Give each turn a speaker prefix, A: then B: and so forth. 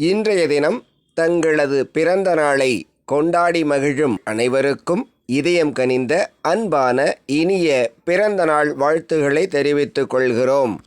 A: இன்றைய தினம் தங்களது பிறந்த நாளை கொண்டாடி மகிழும் அனைவருக்கும் இதயம் கனிந்த அன்பான இனிய பிறந்தநாள் வாழ்த்துக்களை தெரிவித்துக் கொள்கிறோம்.